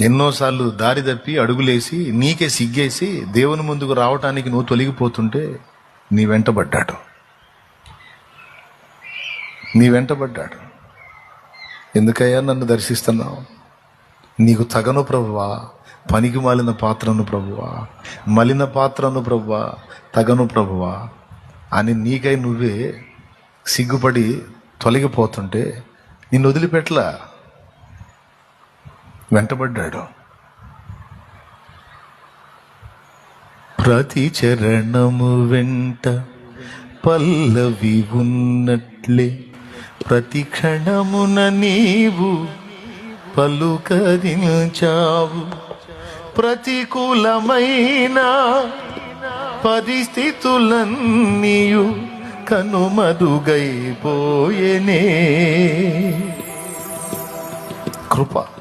ఎన్నోసార్లు దారి తప్పి అడుగులేసి నీకే సిగ్గేసి దేవుని ముందుకు రావటానికి నువ్వు తొలగిపోతుంటే నీ వెంటబడ్డాడు నీ వెంటబడ్డాడు ఎందుకయ్యా నన్ను దర్శిస్తున్నావు? నీకు తగను ప్రభువా పనికి మాలిన పాత్రను ప్రభువా మలిన పాత్రను ప్రభువా తగను ప్రభువా అని నీకై నువ్వే సిగ్గుపడి తొలగిపోతుంటే నిన్ను వదిలిపెట్టలా? వెంటబడ్డాడు. ప్రతి చరణము వెంట పల్లవి ఉన్నట్లే ప్రతి క్షణమున నీవు పలుకరించావు. ప్రతికూలమైన పరిస్థితులన్నీయు కనుమరుగైపోయేనే. కృప.